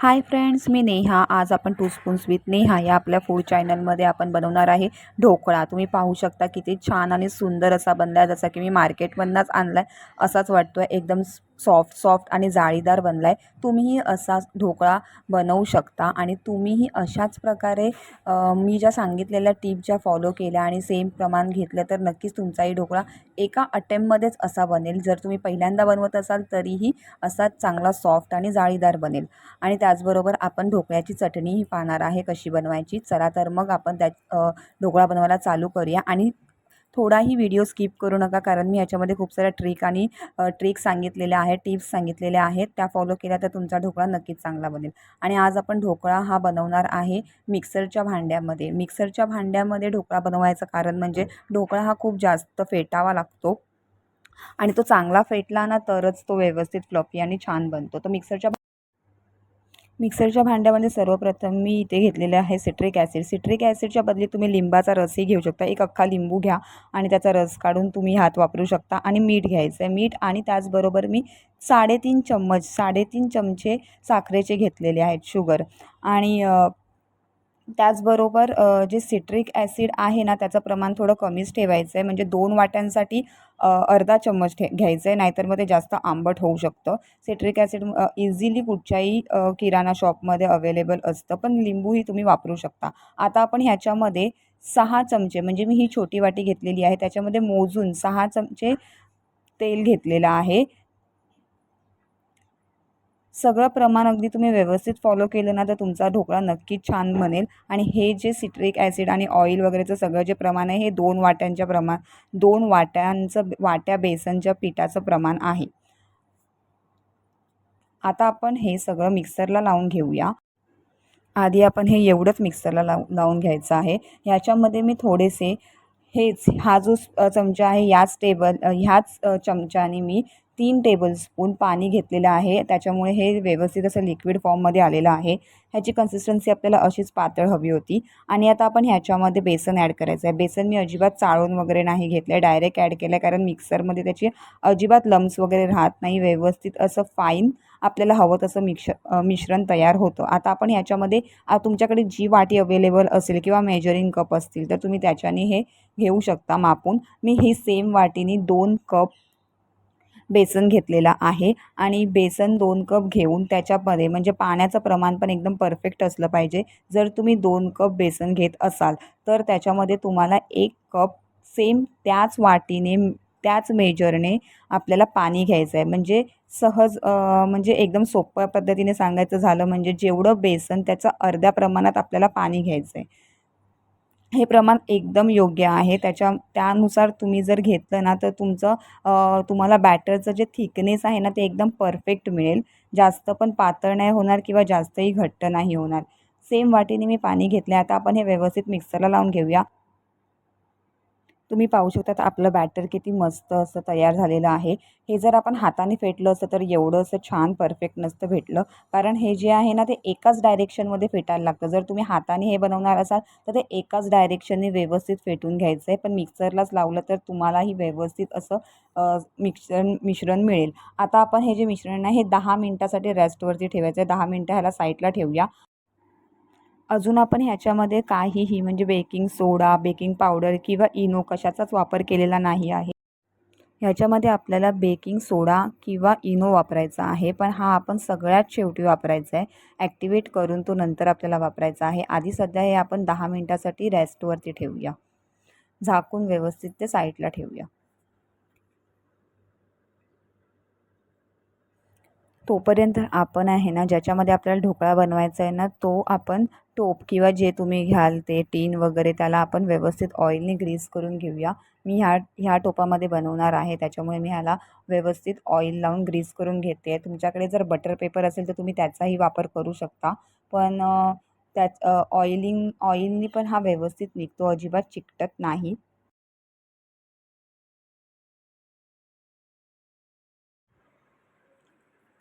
Hi friends मी नेहा. आज आपण to spoons with Neha या आपल्या फूड चॅनलमध्ये आपण बनवणार आहे ढोकळा. तुम्ही पाहू शकता किती छान आणि सुंदर असा बनला आहे जसा की मी मार्केटमधनंच आणला आहे असाच वाटतो आहे एकदम सॉफ्ट सॉफ्ट आणि जाळीदार बनला आहे तुम्हीही असाच ढोकळा बनवू शकता आणि तुम्हीही अशाच प्रकारे मी ज्या सांगितलेल्या टिप ज्या फॉलो केल्या आणि सेम प्रमाण घेतलं तर नक्कीच तुमचाही ढोकळा एका अटेम्पमध्येच असा बनेल. जर तुम्ही पहिल्यांदा बनवत असाल तरीही असाच चांगला सॉफ्ट आणि जाळीदार बनेल. आणि त्या त्याचबरोबर आपण ढोकळ्याची चटणीही पाहणार आहे कशी बनवायची. चला तर मग आपण त्या ढोकळा बनवायला चालू करूया. आणि थोडाही व्हिडिओ स्किप करू नका कारण मी याच्यामध्ये खूप साऱ्या ट्रिक आणि ट्रिक सांगितलेल्या आहेत टिप्स सांगितलेल्या आहेत. त्या फॉलो केल्या तर तुमचा ढोकळा नक्कीच चांगला बनेल. आणि आज आपण ढोकळा हा बनवणार आहे मिक्सरच्या भांड्यामध्ये. मिक्सरच्या भांड्यामध्ये ढोकळा बनवायचं कारण म्हणजे ढोकळा हा खूप जास्त फेटावा लागतो. आणि तो चांगला फेटला ना तरच तो व्यवस्थित फ्लफी आणि छान बनतो. तर मिक्सरच्या मिक्सरच्या भांड्यामध्ये सर्वप्रथम मी इथे घेतलेले आहे सिट्रिक ॲसिड. सिट्रिक ॲसिडच्या बदली तुम्ही लिंबाचा रसही घेऊ शकता. एक अख्खा लिंबू घ्या आणि त्याचा रस काढून तुम्ही हात वापरू शकता आणि मीठ घ्यायचं आहे मीठ आणि त्याचबरोबर मी साडेतीन चम्मच साडेतीन चमचे साखरेचे घेतलेले आहेत शुगर. आणि त्याचबरोबर जे सिट्रिक ॲसिड आहे ना त्याचं प्रमाण थोडं कमीच ठेवायचं आहे म्हणजे दोन वाट्यांसाठी अर्धा चम्मच ठे घ्यायचं आहे नाहीतर मग ते जास्त आंबट होऊ शकतं. सिट्रिक ॲसिड इझिली कुठच्याही किराणा शॉपमध्ये अवेलेबल असतं. पण लिंबूही तुम्ही वापरू शकता. आता आपण ह्याच्यामध्ये सहा चमचे म्हणजे मी ही छोटी वाटी घेतलेली आहे. त्याच्यामध्ये मोजून सहा चमचे तेल घेतलेलं आहे. सगळं प्रमाण अगदी तुम्ही व्यवस्थित फॉलो केलं ना तर तुमचा ढोकळा नक्कीच छान बनेल. आणि हे जे सिट्रिक ॲसिड आणि ऑइल वगैरेचं सगळं जे प्रमाण आहे हे दोन वाट्यांच्या प्रमाण दोन वाट्यांचं वाट्या बेसनच्या पिठाचं प्रमाण आहे. आता आपण हे सगळं मिक्सरला लावून घेऊया. आधी आपण हे एवढंच मिक्सरला लाव लावून घ्यायचं आहे. ह्याच्यामध्ये मी थोडेसे हेच हा जो चमचा आहे याच टेबल ह्याच चमच्याने मी तीन टेबलस्पून पाणी घेतलेलं आहे. त्याच्यामुळे हे व्यवस्थित असं लिक्विड फॉर्ममध्ये आलेलं आहे. ह्याची कन्सिस्टन्सी आपल्याला अशीच पातळ हवी होती. आणि आता आपण ह्याच्यामध्ये बेसन ॲड करायचं आहे. बेसन मी अजिबात चाळून वगैरे नाही घेतलं आहे डायरेक्ट ॲड केलं आहे कारण मिक्सरमध्ये त्याची अजिबात लम्स वगैरे राहत नाही. व्यवस्थित असं फाईन आपल्याला हवं तसं मिक्ष मिश्रण तयार होतं. आता आपण ह्याच्यामध्ये तुमच्याकडे जी वाटी अवेलेबल असेल किंवा मेजरिंग कप असतील तर तुम्ही त्याच्याने हे घेऊ शकता मापून. मी ही सेम वाटीने दोन कप बेसन घेतलेला आहे आणि बेसन दोन कप घेऊन त्याच्यामध्ये म्हणजे पाण्याचं प्रमाण पण एकदम परफेक्ट असलं पाहिजे. जर तुम्ही दोन कप बेसन घेत असाल तर त्याच्यामध्ये तुम्हाला एक कप सेम त्याच वाटीने त्याच मेजरने आपल्याला पाणी घ्यायचं आहे. म्हणजे सहज म्हणजे एकदम सोप्या पद्धतीने सांगायचं झालं म्हणजे जेवढं बेसन त्याचं अर्ध्या प्रमाणात आपल्याला पाणी घ्यायचं आहे. हे प्रमाण एकदम योग्य आहे. त्याच्या त्यानुसार तुम्ही जर घेतलं ना तर तुमचं तुम्हाला बॅटरचं जे थिकनेस आहे ना ते एकदम परफेक्ट मिळेल. जास्त पण पातळ नाही होणार किंवा जास्तही घट्ट नाही होणार. सेम वाटीने मी पाणी घेतले आता आपण हे व्यवस्थित मिक्सरला लावून घेऊया. तुम्ही पाहू शकता तर आपलं बॅटर किती मस्त असं तयार झालेलं आहे. हे जर आपण हाताने फेटलं असतं तर एवढं असं छान परफेक्ट नसतं भेटलं. कारण हे जे आहे ना ते एकाच डायरेक्शनमध्ये फेटायला लागतं. जर तुम्ही हाताने हे बनवणार असाल तर ते एकाच डायरेक्शनने व्यवस्थित फेटून घ्यायचं आहे पण मिक्सरलाच लावलं तर तुम्हालाही व्यवस्थित असं मिक्सर मिश्रण मिळेल. आता आपण हे जे मिश्रण आहे हे दहा मिनटासाठी रेस्टवरती ठेवायचं आहे दहा मिनटं ह्याला साईडला ठेवूया. अजून आपण ह्याच्यामध्ये काहीही म्हणजे बेकिंग सोडा बेकिंग पावडर किंवा इनो कशाचाच वापर केलेला नाही आहे. ह्याच्यामध्ये आपल्याला बेकिंग सोडा किंवा इनो वापरायचा आहे पण हा आपण सगळ्यात शेवटी वापरायचा आहे. ॲक्टिवेट करून तो नंतर आपल्याला वापरायचा आहे. आधी सध्या हे आपण दहा मिनटासाठी रेस्टवरती ठेवूया. झाकून व्यवस्थित ते साईडला ठेवूया. तोपर्यंत आपण आहे ना ज्याच्यामध्ये आपल्याला ढोकळा बनवायचा आहे ना तो आपण टोप किंवा जे तुम्ही घ्याल ते टीन वगैरे त्याला आपण व्यवस्थित ऑइलने ग्रीस करून घेऊया. मी ह्या ह्या टोपामध्ये बनवणार आहे त्याच्यामुळे मी ह्याला व्यवस्थित ऑइल लावून ग्रीस करून घेते. तुमच्याकडे जर बटर पेपर असेल तर तुम्ही त्याचाही वापर करू शकता. पण त्याच ऑइलिंग ऑइलनी पण हा व्यवस्थित निघतो अजिबात चिकटत नाही.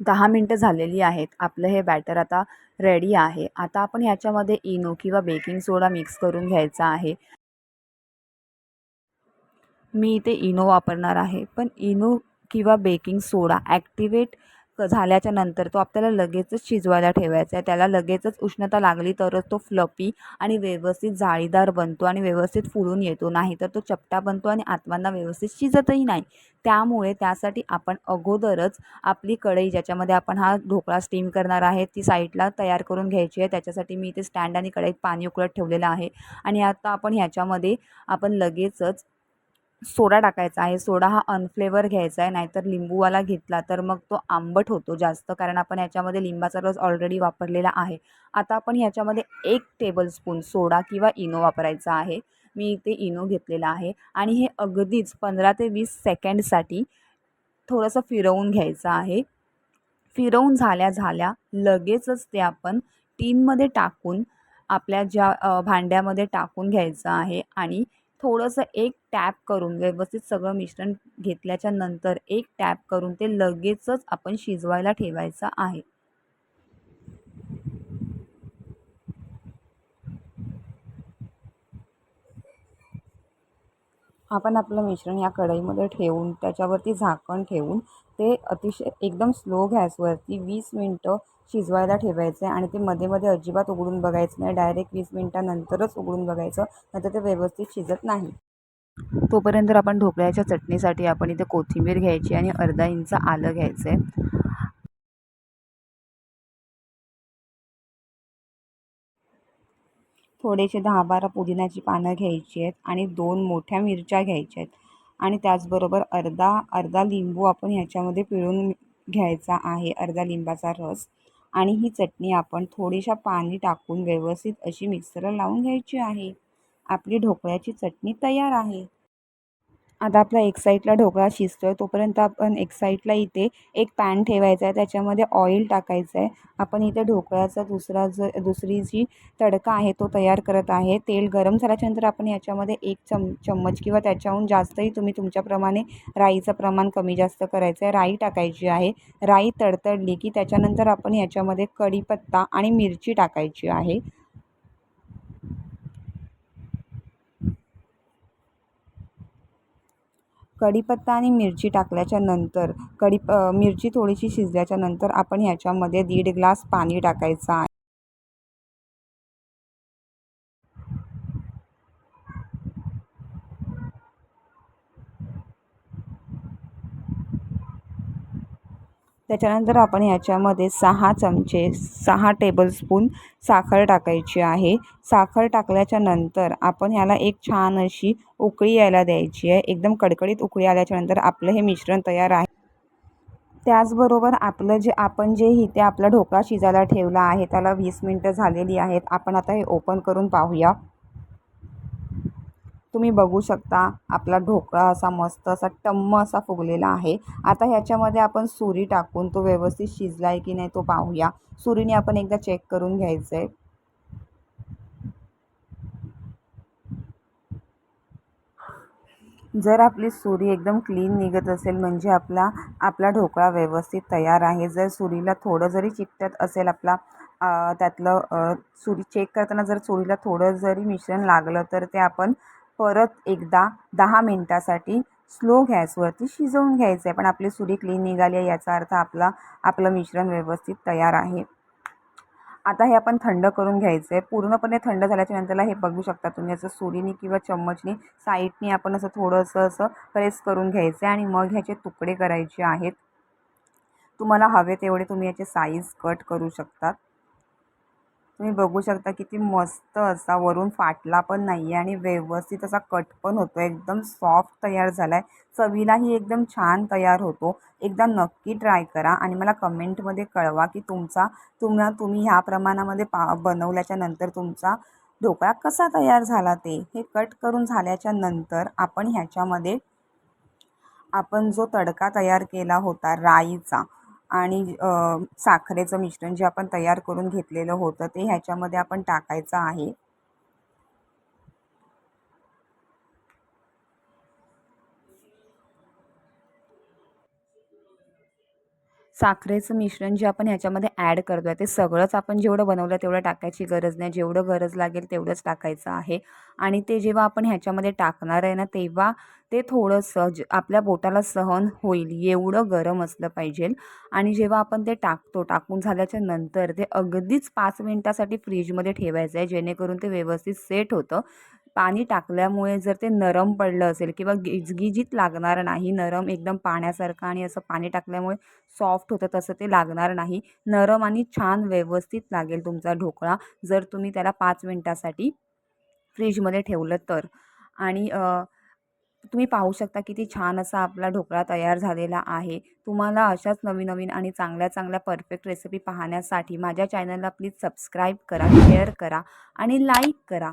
दहा मिनटं झालेली आहेत. आपलं हे बॅटर आता रेडी आहे. आता आपण ह्याच्यामध्ये इनो किंवा बेकिंग सोडा मिक्स करून घ्यायचा आहे. मी इथे इनो वापरणार आहे. पण इनो किंवा बेकिंग सोडा ॲक्टिवेट क झाल्याच्यानंतर तो आपल्याला लगेचच शिजवायला ठेवायचा आहे. त्याला लगेचच उष्णता लागली तरच तो फ्लपी आणि व्यवस्थित जाळीदार बनतो आणि व्यवस्थित फुलून येतो. नाही तर तो चपटा बनतो आणि आतमधनं व्यवस्थित शिजतही नाही. त्यामुळे त्यासाठी आपण अगोदरच आपली कढई ज्याच्यामध्ये आपण हा ढोकळा स्टीम करणार आहे ती साईडला तयार करून घ्यायची आहे. त्याच्यासाठी मी इथे स्टँड आणि कढईत पाणी उकळत ठेवलेलं आहे. आणि आता आपण ह्याच्यामध्ये आपण लगेचच सोडा टाकायचा आहे सोडा हा अनफ्लेवर घ्यायचा आहे नाहीतर लिंबूवाला घेतला तर मग तो आंबट होतो जास्त कारण आपण ह्याच्यामध्ये लिंबाचा रस ऑलरेडी वापरलेला आहे. आता आपण ह्याच्यामध्ये एक टेबलस्पून सोडा किंवा इनो वापरायचा आहे. मी इथे इनो घेतलेला आहे आणि हे अगदीच पंधरा ते वीस सेकंडसाठी थोडंसं फिरवून घ्यायचं आहे. फिरवून झाल्या झाल्या लगेचच ते आपण टीनमध्ये टाकून आपल्या ज्या भांड्यामध्ये टाकून घ्यायचं आहे आणि थोडंसं एक टॅप करून व्यवस्थित सगळं मिश्रण घेतल्याच्या नंतर एक टॅप करून ते लगेचच आपण शिजवायला ठेवायचं आहे. आपण आपलं मिश्रण या कढईमध्ये ठेवून त्याच्यावरती झाकण ठेवून ते अतिशय एकदम स्लो गॅसवरती वीस मिनटं शिजवायला ठेवायचं आहे. आणि ते मध्ये मध्ये अजिबात उघडून बघायचं नाही. डायरेक्ट वीस मिनटानंतरच उघडून बघायचं नाहीतर ते व्यवस्थित शिजत नाही. तोपर्यंत आपण ढोकळ्याच्या चटणीसाठी आपण इथे कोथिंबीर घ्यायची आणि अर्धा इंच आलं घ्यायचं आहे थोडेसे दहा बारा पुदिन्याची पानं घ्यायची आहेत आणि दोन मोठ्या मिरच्या घ्यायच्या आहेत. आणि त्याचबरोबर अर्धा अर्धा लिंबू आपण ह्याच्यामध्ये पिळून घ्यायचा आहे अर्धा लिंबाचा रस. आणि ही चटणी आपण थोडीशा पाणी टाकून व्यवस्थित अशी मिक्सरला लावून घ्यायची आहे. आपली ढोकळ्याची चटणी तयार आहे. आता आपला एक साईडला ढोकळा शिजतो आहे तोपर्यंत आपण एक साईडला इथे एक पॅन ठेवायचा आहे त्याच्यामध्ये ऑइल टाकायचं आहे. आपण इथे ढोकळ्याचा दुसरा ज दुसरी जी तडका आहे तो तयार करत आहे. तेल गरम झाल्याच्यानंतर आपण याच्यामध्ये एक चम चम्मच किंवा त्याच्याहून जास्तही तुम्ही तुमच्याप्रमाणे राईचं प्रमाण कमी जास्त करायचं आहे. राई टाकायची आहे. राई तडतडली की त्याच्यानंतर आपण याच्यामध्ये कढीपत्ता आणि मिरची टाकायची आहे. कढीपत्ता आणि मिरची टाकल्याच्या नंतर कढी मिरची थोडीशी शिजल्याच्या नंतर आपण ह्याच्यामध्ये दीड ग्लास पाणी टाकायचं आहे. त्याच्यानंतर आपण ह्याच्यामध्ये सहा चमचे सहा टेबलस्पून साखर टाकायची आहे. साखर टाकल्याच्या नंतर आपण ह्याला एक छान अशी उकळी यायला द्यायची आहे. एकदम कडकडीत उकळी आल्याच्यानंतर आपलं हे मिश्रण तयार आहे. त्याचबरोबर आपलं जे आपण जे इथे आपला ढोकळा शिजायला ठेवला आहे त्याला वीस मिनटं झालेली आहेत. आपण आता हे ओपन करून पाहूया. तुम्ही बघू शकता आपला ढोकळा असा मस्त असा टम्म असा फुगलेला आहे. आता ह्याच्यामध्ये आपण सुरी टाकून तो व्यवस्थित शिजला आहे की नाही तो पाहूया. सुरीने आपण एकदा चेक करून घ्यायचं आहे जर आपली सुरी एकदम क्लीन निघत असेल म्हणजे आपला आपला ढोकळा व्यवस्थित तयार आहे. जर सुरीला थोडं जरी चिकटत असेल आपला त्यातलं सुरी चेक करताना जर सुरीला थोडं जरी मिश्रण लागलं तर ते आपण परत एकदा दहा मिनटासाठी स्लो गॅसवरती शिजवून घ्यायचं आहे पण आपली सुरी क्लीन निघाली आहे याचा अर्थ आपला आपलं मिश्रण व्यवस्थित तयार आहे. आता हे आपण थंड करून घ्यायचं आहे पूर्णपणे थंड झाल्याच्या नंतरला हे बघू शकता तुम्ही असं सुरीने किंवा चम्मचने साईडने आपण असं थोडंसं असं प्रेस करून घ्यायचं आहे आणि मग ह्याचे तुकडे करायचे आहेत. तुम्हाला हवे तेवढे तुम्ही याचे साईज कट करू शकतात. तुम्ही बघू शकता किती मस्त असा वरून फाटला पण नाही आहे आणि व्यवस्थित असा कट पण होतो एकदम सॉफ्ट तयार झाला आहे चवीलाही एकदम छान तयार होतो. एकदा नक्की ट्राय करा आणि मला कमेंटमध्ये कळवा की तुमचा तुम्हा तुम्ही ह्या प्रमाणामध्ये पा बनवल्याच्या नंतर तुमचा ढोकळा कसा तयार झाला ते हे कट करून झाल्याच्यानंतर आपण ह्याच्यामध्ये आपण जो तडका तयार केला होता राईचा आणि साखरेचं मिश्रण जे आपण तयार करून घेतलेलं होतं ते ह्याच्यामध्ये आपण टाकायचं आहे. साखरेचं मिश्रण जे आपण ह्याच्यामध्ये ॲड करतो आहे ते सगळंच आपण जेवढं बनवलं तेवढं टाकायची गरज नाही. जेवढं गरज लागेल तेवढंच टाकायचं आहे. आणि ते जेव्हा आपण ह्याच्यामध्ये टाकणार आहे ना तेव्हा ते थोडंसं ज आपल्या बोटाला सहन होईल एवढं गरम असलं पाहिजे. आणि जेव्हा आपण ते टाकतो टाकून झाल्याच्यानंतर ते अगदीच पाच मिनटासाठी फ्रीजमध्ये ठेवायचं आहे जेणेकरून ते व्यवस्थित सेट होतं. पाणी टाकल्यामुळे जर ते नरम पडलं असेल किंवा गिजगिजीत लागणार नाही नरम एकदम पाण्यासारखं आणि असं पाणी टाकल्यामुळे सॉफ्ट होतं तसं ते लागणार नाही. नरम आणि छान व्यवस्थित लागेल तुमचा ढोकळा. जर तुम्ही त्याला पाच मिनटासाठी फ्रीजमध्ये ठेवलं तर. आणि तुम्ही पाहू शकता किती छान असा आपला ढोकळा तयार झालेला आहे. तुम्हाला अशाच नवीन नवीन आणि चांगल्या चांगल्या परफेक्ट रेसिपी पाहण्यासाठी माझ्या चॅनलला प्लीज सबस्क्राईब करा शेअर करा आणि लाईक करा.